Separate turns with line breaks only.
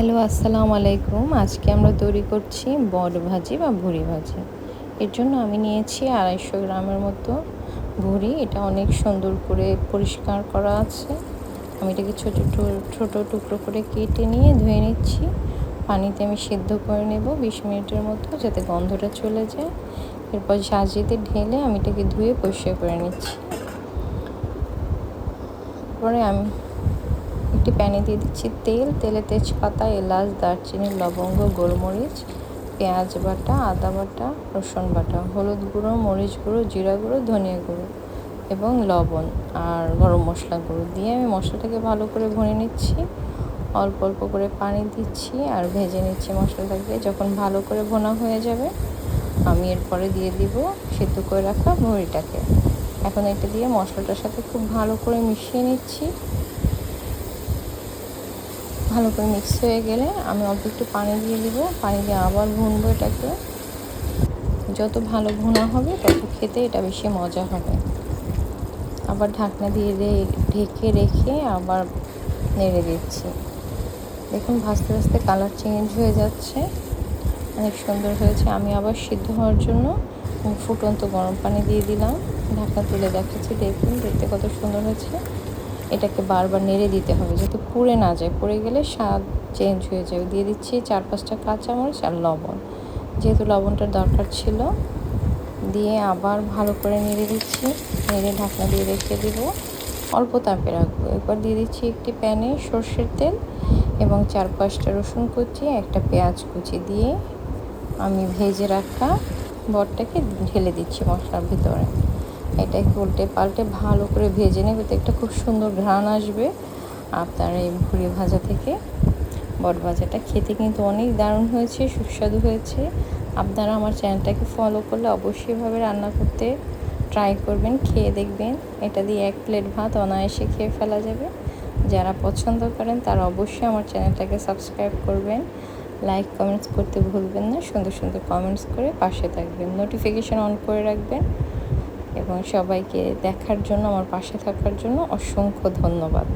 Hello, আসসালামু আলাইকুম। আজকে আমরা তৈরি করছি বট ভাজি বা ভুড়ি ভাজি। এর জন্য আমি নিয়েছি আড়াইশো গ্রামের মতো ভুড়ি এটা অনেক সুন্দর করে পরিষ্কার করা আছে। আমি এটাকে ছোটো ছোটো টুকরো করে কেটে নিয়ে ধুয়ে নিচ্ছি। পানিতে আমি সিদ্ধ করে নেব বিশ মিনিটের মতো যাতে গন্ধটা চলে যায়। এরপর সাজিতে ঢেলে আমি এটাকে ধুয়ে পরিষ্কার করে নিচ্ছি। পরে আমি একটি প্যানে দিয়ে দিচ্ছি তেল। তেলে তেজপাতা, এলাচ, দারচিনি, লবঙ্গ, গোলমরিচ, পেঁয়াজ বাটা, আদা বাটা, রসুন বাটা, হলুদ গুঁড়ো, মরিচ গুঁড়ো, জিরা গুঁড়ো, ধনিয়া গুঁড়ো এবং লবণ আর গরম মশলা গুঁড়ো দিয়ে আমি মশলাটাকে ভালো করে ভরে নিচ্ছি। অল্প অল্প করে পানি দিচ্ছি আর ভেজে নিচ্ছি মশলাটাকে। যখন ভালো করে ভোনা হয়ে যাবে, আমি এরপরে দিয়ে দিব সেদ্ধ করে রাখা ভুঁড়িটাকে। এখন এটা দিয়ে মশলাটার সাথে খুব ভালো করে মিশিয়ে নিচ্ছি। ভালো করে মিক্স হয়ে গেলে আমি অল্প একটু পানি দিয়ে দিব। পানি দিয়ে আবার ভুনবো এটাকে। যত ভালো ভুনা হবে, তত খেতে এটা বেশি মজা হবে। আবার ঢাকনা দিয়ে ঢেকে রেখে আবার নেড়ে দিচ্ছি। দেখুন, ভাজতে ভাজতে কালার চেঞ্জ হয়ে যাচ্ছে। অনেক সুন্দর হয়েছে। আমি আবার সিদ্ধ হওয়ার জন্য ফুটন্ত গরম পানি দিয়ে দিলাম। ঢাকা তুলে দেখাচ্ছি। দেখুন, দেখতে কত সুন্দর হয়েছে। এটাকে বারবার নেড়ে দিতে হবে যাতে পুড়ে না যায়। পুড়ে গেলে স্বাদ চেঞ্জ হয়ে যাবে। দিয়ে দিচ্ছি চার পাঁচটা কাঁচামরিচ আর লবণ। যেহেতু লবণটার দরকার ছিল, দিয়ে আবার ভালো করে নেড়ে দিচ্ছি। নেড়ে ঢাকনা দিয়ে রেখে দিব। অল্প তাপে রাখব। এরপর দিয়ে দিচ্ছি একটি প্যানে সর্ষের তেল এবং চার পাঁচটা রসুন কুচি, একটা পেঁয়াজ কুচি দিয়ে আমি ভেজে রাখা বটটাকে ঢেলে দিচ্ছি মশলার ভিতরে। এটা উল্টে পাল্টে ভালো করে ভেজে নেবে। তো একটা খুব সুন্দর ঘ্রাণ আসবে আপনার এই ভুড়ি ভাজা থেকে। বট ভাজাটা খেতে কিন্তু অনেক দারুণ হয়েছে, সুস্বাদু হয়েছে। আপনারা আমার চ্যানেলটাকে ফলো করলে অবশ্যইভাবে রান্না করতে ট্রাই করবেন, খেয়ে দেখবেন। এটা দিয়ে এক প্লেট ভাত অনায়াসে খেয়ে ফেলা যাবে। যারা পছন্দ করেন তারা অবশ্যই আমার চ্যানেলটাকে সাবস্ক্রাইব করবেন। লাইক কমেন্টস করতে ভুলবেন না। সুন্দর সুন্দর কমেন্টস করে পাশে থাকবেন। নোটিফিকেশান অন করে রাখবেন। এবং সবাইকে দেখার জন্য আমার পাশে থাকার জন্য অসংখ্য ধন্যবাদ।